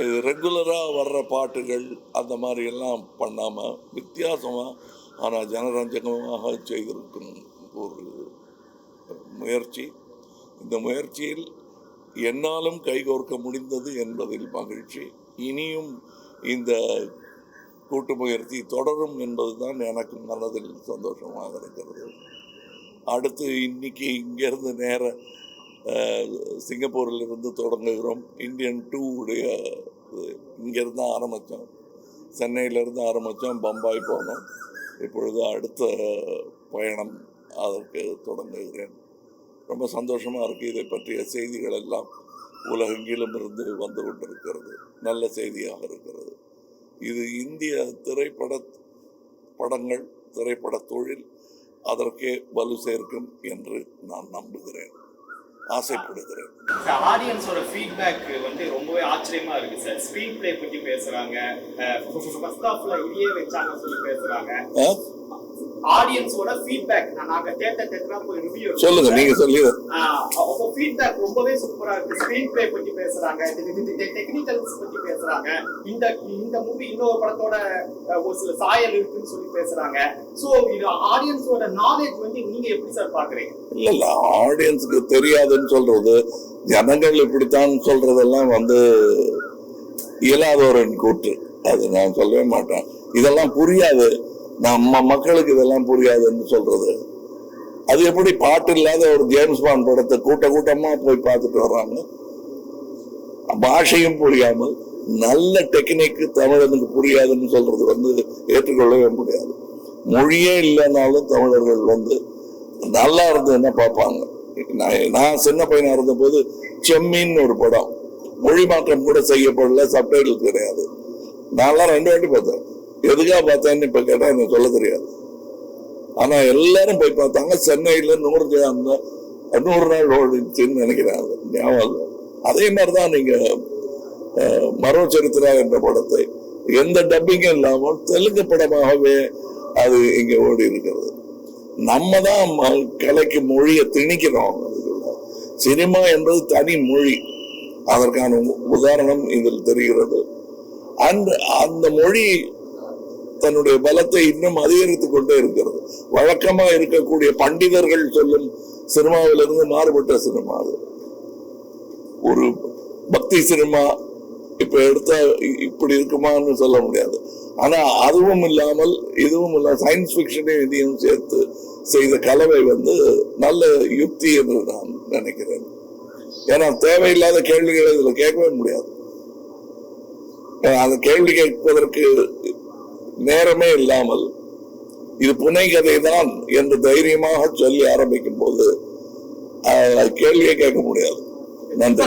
இது ரெகுலராக வர்ற பாட்டுகள் அந்த மாதிரி எல்லாம் பண்ணாமல் வித்தியாசமாக ஆனால் ஜனரஞ்சகமாக செய்திருக்கும் ஒரு முயற்சி. இந்த முயற்சியில் என்னாலும் கைகோர்க்க முடிந்தது என்பதில் மகிழ்ச்சி. இனியும் இந்த கூட்டு முயற்சி தொடரும் என்பதுதான் எனக்கு மனதில் சந்தோஷமாக இருக்கிறது. அடுத்து இன்னைக்கு இங்கேருந்து நேர சிங்கப்பூரிலிருந்து தொடங்குகிறோம். இந்தியன் டூ உடைய இங்கேருந்து ஆரம்பித்தோம். சென்னையிலேருந்து ஆரம்பித்தோம் பம்பாய் போனோம். இப்பொழுது அடுத்த பயணம் அதற்கு தொடங்குகிறேன். ரொம்ப சந்தோஷமாக இருக்குது இதை பற்றிய செய்திகள் எல்லாம். உலகெங்கிலும் இருந்து வந்து கொண்டிருக்கிறது. நல்ல செய்தியாக இருக்கிறது. இது இந்திய திரைப்பட படங்கள் திரைப்பட தொழில் அதற்கே வலு சேர்க்கும் என்று நான் நம்புகிறேன். ஆசைப்படுகிறேன் ஆடியன்ஸோட ஃபீட்பேக் வந்து ரொம்பவே ஆச்சரியமா இருக்கு சார் ஸ்க்ரீன் பிளே பத்தி பேசுறாங்க. ஃபர்ஸ்ட் ஹாஃப்ல இதையே வச்சாங்க சொல்லி பேசுறாங்க? ஆடியன்ஸோட ஃபீட்பேக் நாங்க தேட்டர் தேட்டரா போய் ரிவ்யூ சொல்லுங்க நீங்க சொல்லி அவங்க ஃபீட்பேக் ரொம்பவே சூப்பரா இருக்கு. ஸ்க்ரீன் பிளே பத்தி பேசுறாங்க. டெக்னிக்கல்ஸ் பத்தி பேசுறாங்க. இந்த இந்த மூவி இன்னொரு படத்தோட ஒரு சில சாயல் இருக்குன்னு சொல்லி பேசுறாங்க. சோ இது ஆடியன்ஸோட நாலேஜ் வந்து நீங்க எப்படி சார் பாக்குறீங்க இல்ல இல்ல. ஆடியன்ஸுக்கு தெரியாதுன்னு சொல்றது ஜனங்கள் இப்படித்தான் சொல்றதெல்லாம் வந்து இயலாதவரின் கூற்று. அது நான் சொல்லவே மாட்டேன். இதெல்லாம் புரியாது. நம்ம மக்களுக்கு இதெல்லாம் புரியாதுன்னு சொல்றது. அது எப்படி பாட்டு இல்லாத ஒரு ஜேம்ஸ் பாண்ட் படத்தை கூட்ட கூட்டமா போய் பார்த்துட்டு வர்றாங்க? பாஷையும் புரியாமல் நல்ல டெக்னிக் தமிழனுக்கு புரியாதுன்னு சொல்றது வந்து ஏற்றுக்கொள்ளவே முடியாது. மொழியே இல்லைனாலும் தமிழர்கள் வந்து நல்லா இருந்ததுன்னா பார்ப்பாங்க. நான் நான் சின்ன பையனா இருந்தபோது செம்மீன்னு ஒரு படம். மொழி மாற்றம் கூட செய்யப்படல சப்டைட்டில் கிடையாது. நான்லாம் ரெண்டு வாட்டி பார்த்தேன். எதுக்காக பார்த்தான்னு இப்ப கேட்டா எனக்கு சொல்ல தெரியாது. ஆனா எல்லாரும் போய் பார்த்தாங்க. சென்னையில நூறு ஜா- நூறு நாள் ஓடிச்சுன்னு நினைக்கிறேன் அது ஞாபகம் அதே மாதிரிதான் நீங்க மரோ சரித்திரா என்ற படத்தை எந்த டப்பிங்கும் இல்லாமல் தெலுங்கு படமாகவே அது இங்க ஓடி இருக்கிறது நம்ம தான் ம- கலைக்கு மொழியை திணிக்கிறோம். அதுக்குள்ள. சினிமா என்பது தனி மொழி. அதற்கான உ- உதாரணம் இதில் தெரிகிறது. அந்த அந்த மொழி தன்னுடைய பலத்தை இன்னும் அதிகரித்துக் கொண்டே இருக்கிறது. வழக்கமா இருக்கக்கூடிய பண்டிதர்கள் சொல்லும் சினிமாவிலிருந்து மாறுபட்ட சினிமா அது. ஒரு பக்தி சினிமா இப்ப எடுத்தா இப்படி இருக்குமான்னு சொல்ல முடியாது. ஆனா அதுவும் இல்லாமல் இதுவும் இல்ல சயின்ஸ் பிக்ஷனையும் இதையும் சேர்த்து செய்த கலவை வந்து நல்ல யுக்தி என்று நான் நினைக்கிறேன். ஏன்னா தேவையில்லாத கேள்விகளை இதுல கேட்கவே முடியாது. அந்த கேள்வி கேட்பதற்கு நேரமே இல்லாமல் இது புனை கதை தான் என்று தைரியமாக சொல்லி ஆரம்பிக்கும் போது கேள்வியை கேட்க முடியாது. நன்றி.